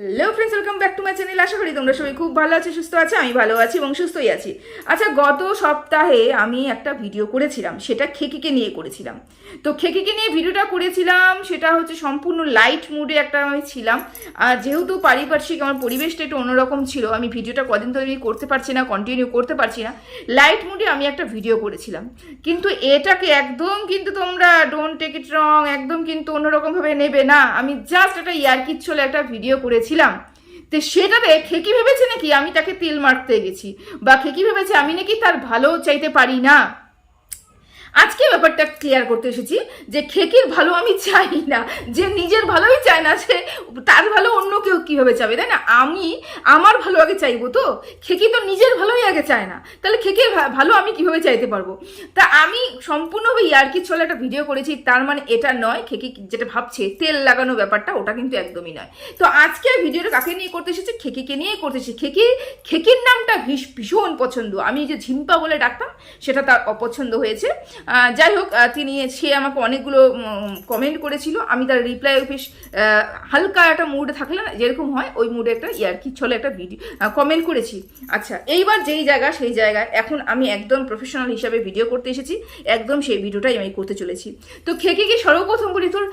Hello friends welcome back to my channel আশা করি তোমরা সবাই খুব ভালো আছো, সুস্থ আছো, আমি ভালো আছি এবং সুস্থই আছি। আচ্ছা গত সপ্তাহে আমি একটা ভিডিও করেছিলাম, সেটা খেকিকে নিয়ে করেছিলাম। তো খেকিকে নিয়ে ভিডিওটা করেছিলাম, সেটা হচ্ছে সম্পূর্ণ লাইট মুডে একটা আমি ছিলাম। আর যেহেতু পারিপার্শ্বিক আমার পরিবেশটা একটু অন্যরকম ছিল, আমি ভিডিওটা কদিন ধরে করতে পারছি না কন্টিনিউ করতে পারছি না লাইট মুডে আমি একটা ভিডিও করেছিলাম। কিন্তু এটাকে একদম কিন্তু তোমরা ডোন্ট টেক ইট রং একদম কিন্তু অন্যরকমভাবে নেবে না। আমি জাস্ট একটা ইয়ারকির চলে একটা ভিডিও করেছিলাম তো সেটাতে খেকি ভেবেছে নাকি? আমি তাকে তেল মারতে গেছি। বা খেকি ভেবেছে? আমি নাকি তার ভালো চাইতে পারি না। আজকে ব্যাপারটা ক্লিয়ার করতে এসেছি যে খেকির ভালো আমি চাই না, যে নিজের ভালোই চায় না সে তার ভালো অন্য কেউ কীভাবে চাবে, তাই না? আমি আমার ভালো আগে চাইব তো? খেকি তো নিজের ভালোই আগে চায় না। তাহলে খেকির ভালো আমি কীভাবে চাইতে পারব? তা আমি সম্পূর্ণভাবে ইয়ার্কির ছলে একটা ভিডিও করেছি, তার মানে এটা নয়, খেকি যেটা ভাবছে, তেল লাগানো ব্যাপারটা, ওটা কিন্তু একদমই নয়। তো আজকে ভিডিওটা কাকে নিয়ে করতে এসেছে? খেকিকে নিয়ে করতে এসেছি। খেকি, খেকির নামটা ভীষ- ভীষণ পছন্দ। আমি যে ঝিম্পা বলে ডাকতাম, সেটা তার অপছন্দ হয়েছে। যাই হোক তিনি সে আমাকে অনেকগুলো কমেন্ট করেছিল। আমি তার রিপ্লাই বেশ হালকা একটা মুডে থাকলে না, যেরকম হয়, ওই মুডে একটা ইয়ারকি ছলে একটা ভিডিও কমেন্ট করেছি। আচ্ছা এইবার যেই জায়গা, সেই জায়গায় এখন আমি একদম প্রফেশনাল হিসাবে ভিডিও করতে এসেছি। একদম সেই ভিডিওটাই আমি করতে চলেছি। তো খেকে সর্বপ্রথম বলি, তোর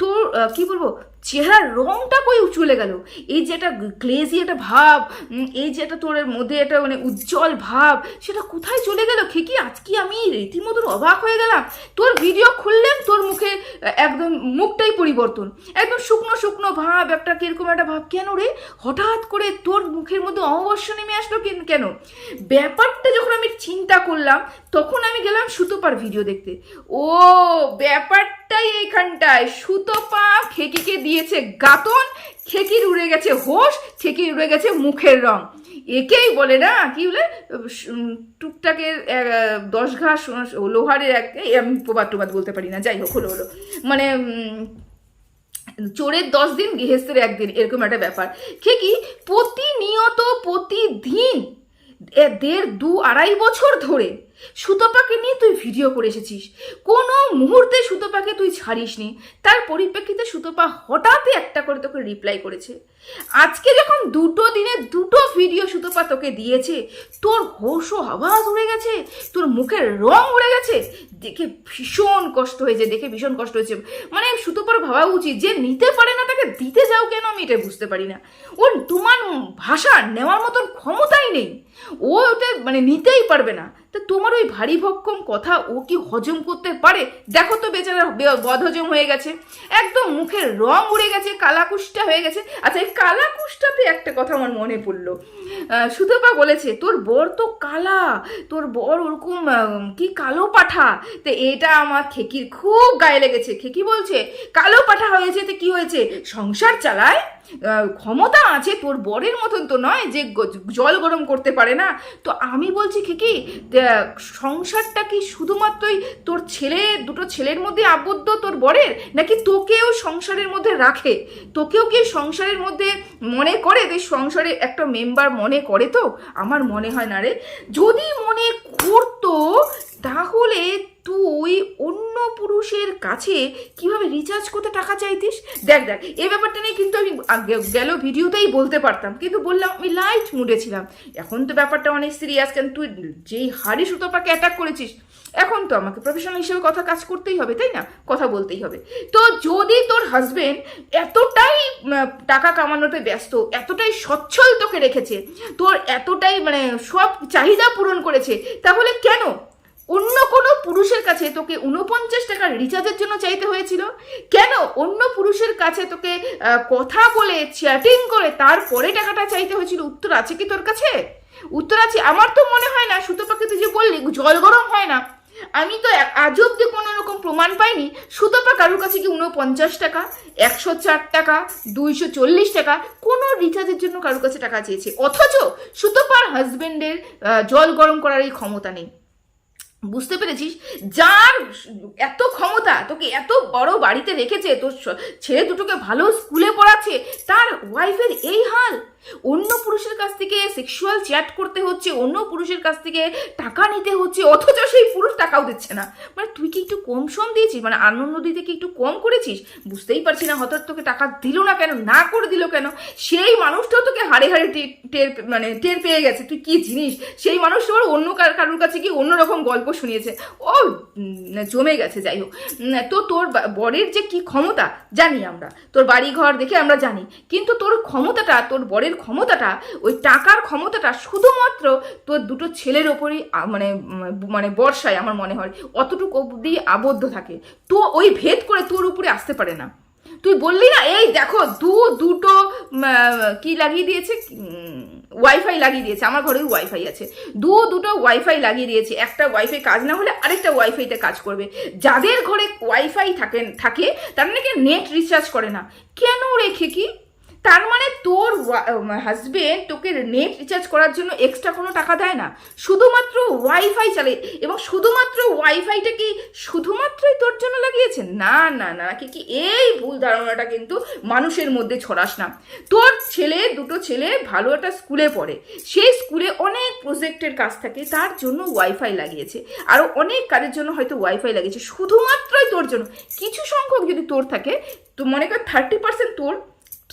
তোর কী বলব চেহারার রংটা কই চলে গেল? এই যে একটা ক্লেজি একটা ভাব এই যে একটা তোর মধ্যে একটা মানে উজ্জ্বল ভাব, সেটা কোথায় চলে গেল? খেকি আজকে আমি রীতিমতন অবাক হয়ে গেলাম? তোর ভিডিও খুললেন, তোর মুখে একদম মুখটাই পরিবর্তন। একদম শুকনো শুকনো ভাব, একটা কীরকম একটা ভাব। কেন রে? হঠাৎ করে তোর মুখের মধ্যে অমাবস্য নেমে আসলো কেন- ব্যাপারটা যখন আমি চিন্তা করলাম, তখন আমি গেলাম সুতোপার ভিডিও দেখতে। ও, ব্যাপারটাই এইখানটায় সুতোপা খেকিকে দিয়েছে গাতন খেকির উড়ে গেছে হোশ খেকির উড়ে গেছে মুখের রং। একেই বলে না কি বলে উম, টুকটাকের দশ ঘাস লোহারের এক আমি প্রবাদ টবাদ বলতে পারি না যাই হোক হলো হলো। মানে চোরের দশ দিন গৃহস্থের একদিন এরকম একটা ব্যাপার। কে কি প্রতিনিয়ত প্রতিদিন দেড় দু আড়াই বছর ধরে সুতপাকে নিয়ে তুই ভিডিও করে এসেছিস। কোনো মুহূর্তে সুতপাকে তুই ছাড়িসনি। তার পরিপ্রেক্ষিতে সুতপা হঠাৎই একটা করে তোকে রিপ্লাই করেছে। আজকে যখন দুটো দিনে দুটো ভিডিও সুতপা তোকে দিয়েছে, তোর ও আওয়াজ উড়ে গেছে, তোর মুখের রং উড়ে গেছে, দেখে ভীষণ কষ্ট হয়েছে, দেখে ভীষণ কষ্ট হয়েছে। মানে সুতোপার ভাবা উচিত যে নিতে পারে না তাকে দিতে যাও কেন আমি এটা বুঝতে পারি না। ওর তোমার ভাষা নেওয়ার মতন ক্ষমতাই নেই। ও ওটা মানে নিতেই পারবে না। তা তোমার ওই ভারী ভক্ষম কথা ও কি হজম করতে পারে? দেখো তো বেচারা বদহজম হয়ে গেছে। একদম মুখের রং উড়ে গেছে, কালাকুষ্টা হয়ে গেছে। আচ্ছা এই কালাকুষ্টাতে একটা কথা আমার মনে পড়ল। সুতপা বলেছে, তোর বর তো কালা, তোর বর ওরকম কি কালো পাঠা। তো এটা আমার খেকির খুব গায়ে লেগেছে। খেকি বলছে, কালো পাঠা হয়েছে, তো কি হয়েছে? সংসার চালায়? ক্ষমতা আছে তোর বরের মতন তো নয় যে জল গরম করতে পারে না। তো আমি বলছি খেকি দেখ, সংসারটা কি শুধুমাত্রই তোর ছেলে দুটো ছেলের মধ্যে আবদ্ধ তোর বরের? নাকি তোকেও সংসারের মধ্যে রাখে? তোকেও কি সংসারের মধ্যে মনে করে যে সংসারে একটা মেম্বার মনে করে তো? আমার মনে হয় না রে। যদি মনে করতো তাহলে তুই অন্য পুরুষের কাছে কীভাবে রিচার্জ করতে টাকা চাইতিস? দেখ দেখ, এই ব্যাপারটা নিয়ে কিন্তু আমি গেল ভিডিওতেই বলতে পারতাম, কিন্তু বললাম আমি লাইট মুডে ছিলাম। এখন তো ব্যাপারটা অনেক সিরিয়াস কেন তুই যেই হাড়ি সুতোপাকে অ্যাটাক করেছিস, এখন তো আমাকে প্রফেশনাল হিসেবে কথা কাজ করতেই হবে, তাই না? কথা বলতেই হবে। তো যদি তোর হাজবেন্ড এতটাই টাকা কামানোতে ব্যস্ত, এতটাই সচ্ছল তোকে রেখেছে, তোর এতটাই মানে সব চাহিদা পূরণ করেছে, তাহলে কেন? অন্য কোনো পুরুষের কাছে তোকে উনপঞ্চাশ টাকার রিচার্জের জন্য চাইতে হয়েছিল? কেন অন্য পুরুষের কাছে তোকে কথা বলে চ্যাটিং করে তারপরে টাকাটা চাইতে হয়েছিল? উত্তর আছে কি তোর কাছে? উত্তর আছে, আমার তো মনে হয় না সুতোপাকে তুই যে বললি, জল গরম হয় না। আমি তো আজ অব্দি কোনো রকম প্রমাণ পাইনি সুতপা কারোর কাছে কি উনপঞ্চাশ টাকা, একশো চার টাকা, দুইশো চল্লিশ টাকা, কোনো রিচার্জের জন্য কারোর কাছে টাকা চেয়েছে? অথচ সুতপার হাজবেন্ডের জল গরম করার এই ক্ষমতা নেই। বুঝতে পেরেছিস? যার এত ক্ষমতা তোকে এত বড় বাড়িতে রেখেছে, তোর ছেলে দুটোকে ভালো স্কুলে পড়াচ্ছে, তার ওয়াইফের এই হাল। অন্য পুরুষের কাছ থেকে সেক্সুয়াল চ্যাট করতে হচ্ছে, অন্য পুরুষের কাছ থেকে টাকা নিতে হচ্ছে, অথচ সেই পুরুষ টাকাও দিচ্ছে না। মানে তুই কি একটু কম সম দিয়েছিস? মানে আনন্দ দিতে কি একটু কম করেছিস? বুঝতেই পারছি না, হঠাৎ তোকে টাকা দিল না কেন, না করে দিল কেন? সেই মানুষটাও তোকে হাড়ে হাড়ে টের মানে টের পেয়ে গেছে। তুই কি জিনিস? সেই মানুষটা আবার অন্য কার- কারোর কাছে কি অন্যরকম গল্প শুনিয়েছে। ও জমে গেছে, যাই হোক। তো তোর বরের যে কি ক্ষমতা, জানি আমরা। তোর বাড়ি ঘর দেখে আমরা জানি। কিন্তু তোর ক্ষমতাটা, তোর বরের ক্ষমতাটা, ওই টাকার ক্ষমতাটা শুধুমাত্র তোর দুটো ছেলের ওপরই মানে মানে বর্ষায় আমার মনে হয়, অতটুকু অবধি আবদ্ধ থাকে। তো ওই ভেদ করে তোর উপরে আসতে পারে না। তুই বললি না, এই দেখো, দু, দুটো কি লাগিয়ে দিয়েছে? ওয়াইফাই লাগিয়ে দিয়েছে, আমার ঘরেও ওয়াইফাই আছে। দু, দুটো ওয়াইফাই লাগিয়ে দিয়েছে, একটা ওয়াইফাই কাজ না হলে আরেকটা ওয়াইফাইতে কাজ করবে। যাদের ঘরে ওয়াইফাই থাকে থাকে, তারা নাকি নেট রিচার্জ করে না। কেন রেখে কি? তার মানে তোর হাজবেন্ড তোকে নেট রিচার্জ করার জন্য এক্সট্রা কোনো টাকা দেয় না। শুধুমাত্র ওয়াইফাই চালে এবং শুধুমাত্র ওয়াইফাইটা কি শুধুমাত্রই তোর জন্য লাগিয়েছে? না না না, কি কি, এই ভুল ধারণাটা কিন্তু মানুষের মধ্যে ছড়াস না। তোর ছেলে, দুটো ছেলে ভালো একটা স্কুলে পড়ে। সেই স্কুলে অনেক প্রজেক্টের কাজ থাকে, তার জন্য ওয়াইফাই লাগিয়েছে। আরও অনেক কাজের জন্য হয়তো ওয়াইফাই লাগিয়েছে। শুধুমাত্রই তোর জন্য। কিছু সংখ্যক যদি তোর থাকে, তো মনে কর থার্টি পার্সেন্ট তোর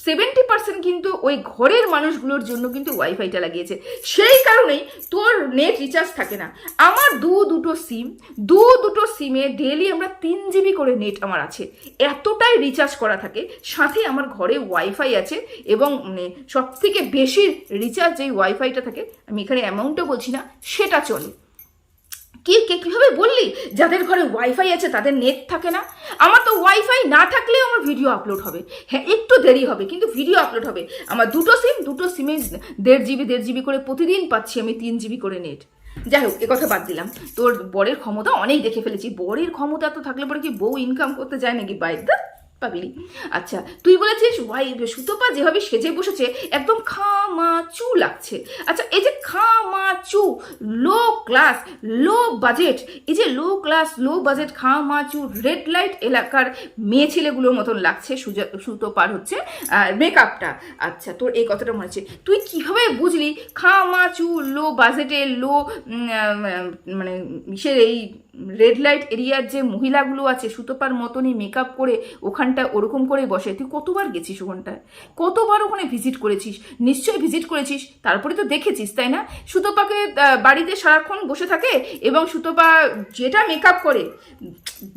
সেভেন্টি পার্সেন্ট কিন্তু ওই ঘরের মানুষগুলোর জন্য কিন্তু ওয়াইফাইটা লাগিয়েছে। সেই কারণেই তোর নেট রিচার্জ থাকে না। আমার দু দুটো সিম দু দুটো সিমে ডেলি আমরা তিন জিবি করে নেট আমার আছে। এতটাই রিচার্জ করা থাকে। সাথে আমার ঘরে ওয়াইফাই আছে এবং সব থেকে বেশি রিচার্জ যেই ওয়াইফাইটা থাকে, আমি এখানে অ্যামাউন্টও বলছি না, সেটা চলে। কি, কে কীভাবে বললি? যাদের ঘরে ওয়াইফাই আছে, তাদের নেট থাকে না। আমার তো ওয়াইফাই না থাকলেও আমার ভিডিও আপলোড হবে। হ্যাঁ একটু দেরি হবে, কিন্তু ভিডিও আপলোড হবে। আমার দুটো সিম দুটো সিমে দেড় জিবি দেড় জিবি করে প্রতিদিন পাচ্ছি আমি তিন জিবি করে নেট যাই হোক কথা বাদ দিলাম। তোর বরের ক্ষমতা অনেক দেখে ফেলেছি। বরের ক্ষমতা তো থাকলে পরে কি বউ ইনকাম করতে যায় নাকি? বাইর পাগলি আচ্ছা তুই বলেছিস ওয়াই সুতপা যেভাবে সেজে বসেছে, একদম খামাচু লাগছে। আচ্ছা এই যে খামাচু লো ক্লাস লো বাজেট এই যে লো ক্লাস লো বাজেট খামাচু রেড লাইট এলাকার মেয়ে ছেলেগুলোর মতন লাগছে সুতপার হচ্ছে মেকআপটা আচ্ছা তোর এই কথাটা মনে হচ্ছে তুই কীভাবে বুঝলি খামাচু লো বাজেটে লো মানে সে এই রেড লাইট এরিয়ার যে মহিলাগুলো আছে, সুতোপার মতনই মেকআপ করে ওখানটা ওরকম করে বসে। তুই কতবার গেছিস ওখানটায়? কতবার ওখানে ভিজিট করেছিস? নিশ্চয়ই ভিজিট করেছিস। তারপরে তো দেখেছিস, তাই না? সুতোপাকে বাড়িতে সারাক্ষণ বসে থাকে এবং সুতোপা যেটা মেকআপ করে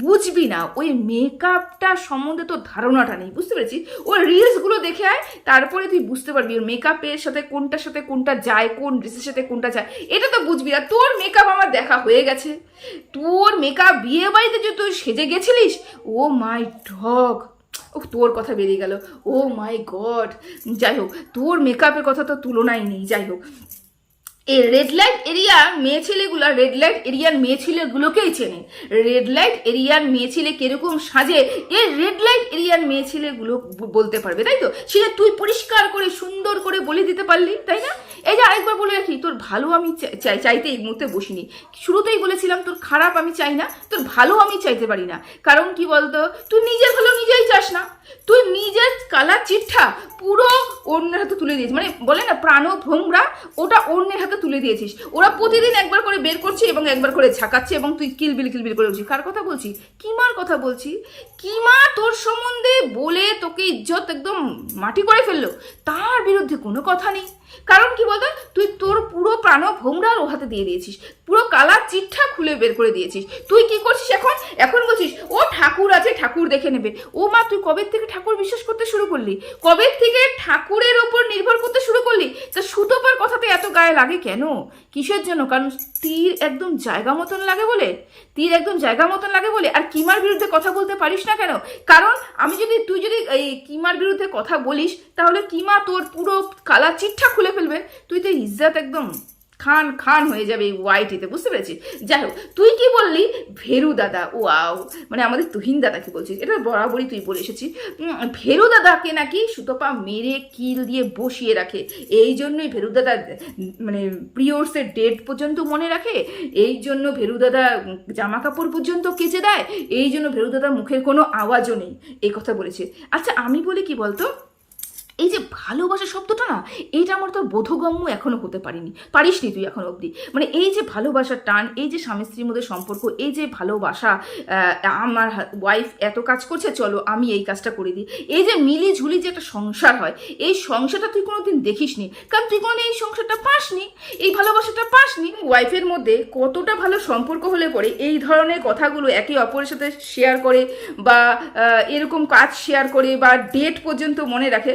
বুঝবি না। ওই মেকআপটা সম্বন্ধে তো ধারণাটা নেই, বুঝতে পেরেছিস? ওর রিলসগুলো দেখে আয়, তারপরে তুই বুঝতে পারবি ওর মেকআপের সাথে কোনটার সাথে কোনটা যায়, কোন ড্রেসের সাথে কোনটা যায়। এটা তো বুঝবি না। তোর মেকআপ আমার দেখা হয়ে গেছে। তোর মেকআপ বিয়ে বাড়িতে যে তুই সেজে গেছিলিস, ও মাই ডগ ও তোর কথা বেরিয়ে গেল। ও মাই গড যাই হোক, তোর মেকআপের কথা তো তুলনাই নেই। যাই হোক এই রেড লাইট এরিয়া মেয়ে ছেলেগুলো রেড লাইট এরিয়ার মেয়ে ছেলেগুলোকেই চেনে। রেড লাইট এরিয়ার মেয়ে ছেলে কীরকম সাজে এই রেড লাইট এরিয়ার মেয়ে ছেলেগুলো বলতে পারবে, তাই তো? সেটা তুই পরিষ্কার করে, সুন্দর করে বলে দিতে পারলি, তাই না? এই যে আরেকবার বলে রাখি, তোর ভালো আমি চাই চাইতে এই মুহূর্তে বসিনি। শুরুতেই বলেছিলাম, তোর খারাপ আমি চাই না, তোর ভালো আমি চাইতে পারি না। কারণ কি বলতো? তুই নিজের ভালো নিজেই চাস না। তুই নিজের কালা চিঠা পুরো অন্যের হাতে তুলে দিয়েছিস। মানে বলে না প্রাণ ভোমরা ওটা অন্যের হাতে তুলে দিয়েছিস। ওরা প্রতিদিন একবার করে বের করছে এবং একবার করে ঝাঁকাচ্ছে এবং তুই কিলবিল কিলবিল করে উঠছিস। কার কথা বলছি? কিমার কথা বলছি? কিমা তোর সম্বন্ধে বলে তোকে ইজ্জত একদম মাটি করে ফেলল। তার বিরুদ্ধে কোনো কথা নেই। কারণ কি বলতো? তুই তোর পুরো প্রাণ ভোমরা ও হাতে দিয়ে দিয়েছিস। পুরো কালা চিঠা খুলে বের করে দিয়েছিস। তুই কি করছিস এখন? এখন বলছিস, ও ঠাকুর আছে, ঠাকুর দেখে নেবে। ও মা, তুই কবে থেকে ঠাকুর বিশ্বাস করতে শুরু করলি? কবে থেকে ঠাকুরের ওপর নির্ভর করতে শুরু করলি? তা সুতোপার কথাতে এত গায়ে লাগে কেন? কিসের জন্য? কারণ তীর একদম জায়গা মতন লাগে বলে? তীর একদম জায়গা মতন লাগে বলে? আর কিমার বিরুদ্ধে কথা বলতে পারিস না কেন? কারণ আমি যদি, তুই যদি এই কিমার বিরুদ্ধে কথা বলিস, তাহলে কিমা তোর পুরো কালা চিঠা খুলে ফেলবে, তুই তো ইজ্জাত একদম খান খান হয়ে যাবে এই ওয়াইটিতে বুঝতে পেরেছিস? যাই হোক, তুই কি বললি? ভেরু দাদা ও আও মানে আমাদের তুহিন দাদাকে বলছিস, এটা বরাবরই তুই বলে এসেছিস। ভেরু দাদাকে নাকি সুতপা মেরে কিল দিয়ে বসিয়ে রাখে। এই জন্যই ভেরু দাদা মানে প্রিয়র্সের ডেট পর্যন্ত মনে রাখে, এই জন্য ভেরু দাদা জামা কাপড় পর্যন্ত কেচে দেয়, এই জন্য ভেরু দাদা মুখের কোনো আওয়াজও নেই। এই কথা বলেছে। আচ্ছা আমি বলি কি বলতো? এই যে ভালোবাসা শব্দটা না এইটা আমার তোর বোধগম্য এখনও হতে পারিনি। পারিসনি তুই এখন অবধি। মানে এই যে ভালোবাসার টান, এই যে স্বামী স্ত্রীর মধ্যে সম্পর্ক, এই যে ভালোবাসা আমার ওয়াইফ এত কাজ করছে, চলো আমি এই কাজটা করে দিই। এই যে মিলি ঝুলি যে একটা সংসার হয়, এই সংসারটা তুই কোনোদিন দেখিসনি? কারণ তুই কোনোদিন এই সংসারটা পাসনি, এই ভালোবাসাটা পাসনি। ওয়াইফের মধ্যে কতটা ভালো সম্পর্ক হলে পরে এই ধরনের কথাগুলো একে অপরের সাথে শেয়ার করে বা এরকম কাজ শেয়ার করে বা ডেট পর্যন্ত মনে রাখে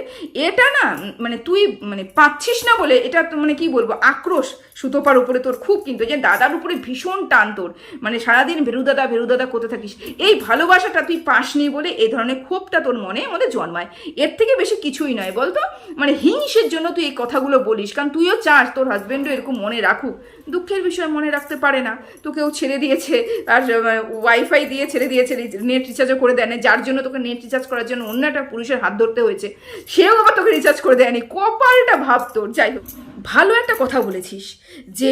এটা না মানে তুই মানে পাচ্ছিস না বলে এটা তো মানে কি বলব, আক্রোশ। সুতোপার উপরে তোর খুব কিন্তু যে দাদার উপরে ভীষণ টান তোর। মানে সারাদিন ভেরু দাদা ভেরু করতে থাকিস? এই ভালোবাসাটা তুই পাসনি বলে এই ধরনের ক্ষোভটা তোর মনে মধ্যে জন্মায়। এর থেকে বেশি কিছুই নয়, বলতো? মানে হিংসের জন্য তুই এই কথাগুলো বলিস, কারণ তুইও চাস তোর হাজবেন্ডও এরকম মনে রাখুক। দুঃখের বিষয় মনে রাখতে পারে না। তোকেও ছেড়ে দিয়েছে আর ওয়াইফাই দিয়ে ছেড়ে দিয়েছে নেট রিচার্জও করে দেয় না যার জন্য তোকে নেট রিচার্জ করার জন্য অন্য একটা পুরুষের হাত ধরতে হয়েছে। সেও আবার তোকে রিচার্জ করে দেয়নি, কপালটা ভাব তোর যাই হোক, ভালো একটা কথা বলেছিস যে,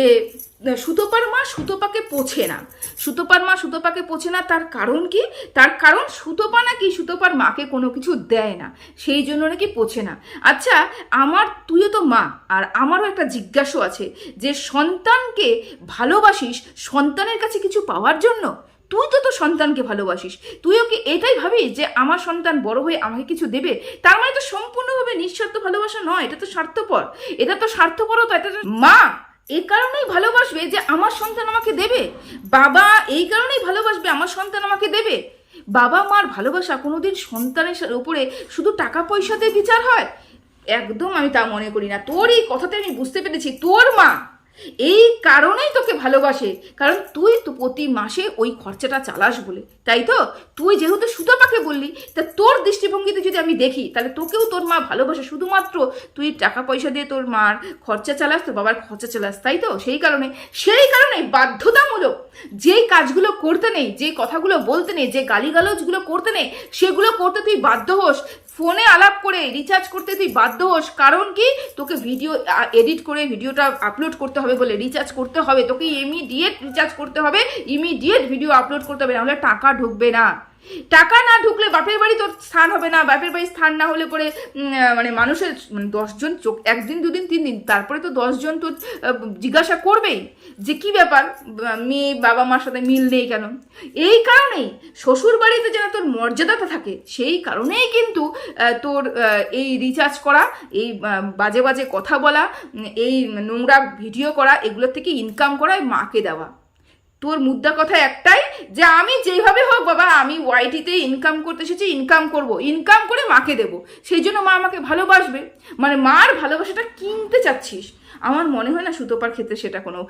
সুতোপার মা সুতোপাকে পোছে না। সুতোপার মা সুতোপাকে পোছে না, তার কারণ কি? তার কারণ সুতোপা নাকি সুতোপার মাকে কোনো কিছু দেয় না, সেই জন্য নাকি পোছে না। আচ্ছা আমার, তুইও তো মা, আর আমারও একটা জিজ্ঞাসা আছে যে, সন্তানকে ভালোবাসিস সন্তানের কাছে কিছু পাওয়ার জন্য? তুই তো তো সন্তানকে ভালোবাসিস। তুইও কি এটাই ভাবিস যে আমার সন্তান বড় হয়ে আমাকে কিছু দেবে? তার মানে তো সম্পূর্ণভাবে নিঃস্বার্থ ভালোবাসা নয়, এটা তো স্বার্থপর। এটা তো স্বার্থপরতা, এটা মা, এই কারণেই ভালোবাসবে যে আমার সন্তান আমাকে দেবে। বাবা এই কারণেই ভালোবাসবে আমার সন্তান আমাকে দেবে। বাবা মার ভালোবাসা কোনোদিন সন্তানের উপরে শুধু টাকা পয়সাতে বিচার হয়? একদম আমি তা মনে করি না। তোর এই কথাতে আমি বুঝতে পেরেছি। তোর মা এই কারণেই তোকে ভালোবাসে। কারণ তুই তো প্রতি মাসে ওই খরচাটা চালাস বলে, তাই তো? তুই যেহেতু সুতপাকে বললি, তা তোর দৃষ্টিভঙ্গিতে যদি আমি দেখি, তাহলে তোকেও তোর মা ভালোবাসে। শুধুমাত্র তুই টাকা পয়সা দিয়ে তোর মার খরচা চালাস, তোর বাবার খরচা চালাস, তাই তো? সেই কারণে সেই কারণে বাধ্যতামূলক যেই কাজগুলো করতে নেই যে কথাগুলো বলতে নেই, যে গালিগালজগুলো করতে নেই, সেগুলো করতে তুই বাধ্য হোস। ফোনে আলাপ করে রিচার্জ করতে তুই বাধ্য হোস। কারণ কি? তোকে ভিডিও এডিট করে ভিডিওটা আপলোড করতে হবে বলে রিচার্জ করতে হবে। তোকে ইমিডিয়েট রিচার্জ করতে হবে। ইমিডিয়েট ভিডিও আপলোড করতে হবে। নাহলে টাকা ঢুকবে না। টাকা না ঢুকলে বাপের বাড়ি তোর স্থান হবে না, বাপের বাড়ি স্থান না হলে পরে মানে মানুষের মানে দশজন চোখ, একদিন, দুদিন, তিন দিন, তারপরে তো দশজন তোর জিজ্ঞাসা করবেই যে কি ব্যাপার মেয়ে, বাবা মার সাথে মিল নেই কেন? এই কারণেই শ্বশুর বাড়িতে যেন তোর মর্যাদাটা থাকে, সেই কারণেই কিন্তু তোর এই রিচার্জ করা, এই বাজে বাজে কথা বলা এই নোংরা ভিডিও করা, এগুলোর থেকে ইনকাম করা মাকে দেওয়া। তোর মুদ্রা কথা একটাই যে আমি যেভাবে হোক বাবা, আমি ওয়াইটিতে ইনকাম করতে এসেছি ইনকাম করব। ইনকাম করে মাকে দেব। সেই জন্য মা আমাকে ভালোবাসবে। মানে মার ভালোবাসাটা কিনতে চাচ্ছিস। আমার মনে হয় না সুতোপার ক্ষেত্রে সেটা কোনো,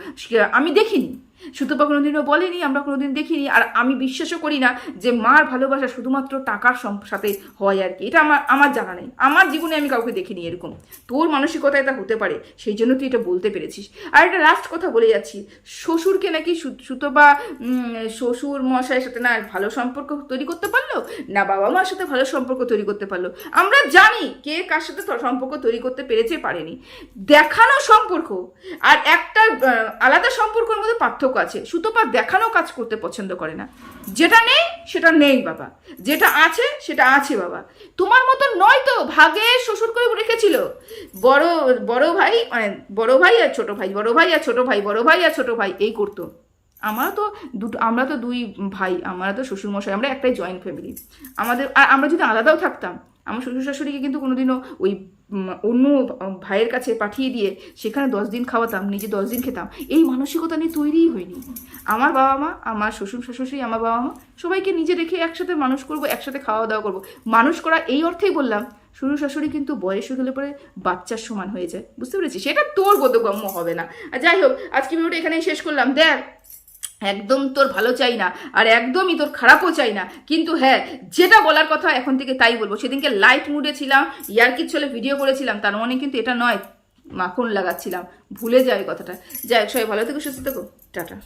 আমি দেখিনি। সুতোপা কোনোদিনও বলেনি, আমরা কোনোদিন দেখিনি, আর আমি বিশ্বাসও করি না যে মার ভালোবাসা শুধুমাত্র টাকার সাথে হয় আর কি। এটা আমার আমার জানা নেই। আমার জীবনে আমি কাউকে দেখিনি এরকম। তোর মানসিকতা এটা হতে পারে, সেই জন্য তুই এটা বলতে পেরেছিস। আর একটা লাস্ট কথা বলে যাচ্ছি। শ্বশুরকে নাকি সুতোপা শ্বশুর মশাইয়ের সাথে না ভালো সম্পর্ক তৈরি করতে পারল? না বাবা মার সাথে ভালো সম্পর্ক তৈরি করতে পারল? আমরা জানি কে কার সাথে সম্পর্ক তৈরি করতে পেরেছে, পারেনি। দেখানো সম্পর্ক। আর একটা আলাদা সম্পর্কের মধ্যে পার্থক্য আছে। সুতোপা দেখানো কাজ করতে পছন্দ করে না। যেটা নেই, সেটা নেই বাবা। যেটা আছে, সেটা আছে বাবা। তোমার মতো নয় তো, ভাগে শ্বশুর করে রেখেছিল। বড় বড় ভাই মানে বড় ভাই আর ছোট ভাই, বড় ভাই আর ছোট ভাই, বড় ভাই আর ছোট ভাই, এই করতো। আমরা তো দুটো, আমরা তো দুই ভাই, আমরা তো শ্বশুরমশাই, আমরা একটাই জয়েন্ট ফ্যামিলি আমাদের, আর আমরা যদি আলাদাও থাকতাম, আমার শ্বশুর শাশুড়িকে কিন্তু কোনোদিনও ওই অন্য ভাইয়ের কাছে পাঠিয়ে দিয়ে সেখানে দশ দিন খাওয়াতাম, নিজে দশ দিন খেতাম। এই মানসিকতা নিয়ে তৈরিই হয়নি। আমার বাবা মা, আমার শ্বশুর শাশুড়ি, আমার বাবা মা, সবাইকে নিজে রেখে একসাথে মানুষ করব, একসাথে খাওয়া দাওয়া করব। মানুষ করা এই অর্থেই বললাম, শ্বশুর শাশুড়ি কিন্তু বয়স হয়ে গেলে পরে বাচ্চার সমান হয়ে যায়। বুঝতে পেরেছি সেটা তোর বোধগম্য হবে না। আর যাই হোক আজকে ভিডিওটা এখানেই শেষ করলাম। দেখ একদম তোর ভালো চাই না, আর একদমই তোর খারাপও চাই না। কিন্তু হ্যাঁ যেটা বলার কথা এখন থেকে তাই বলব। সেদিনকে লাইট মুডে ছিলাম, ইয়ারকির চলে ভিডিও করেছিলাম, তার মনে কিন্তু এটা নয়, মাখন লাগাচ্ছিলাম। ভুলে যায় কথাটা। যাই সবাই ভালো থেকো, সুস্থ থেকো। টাটা।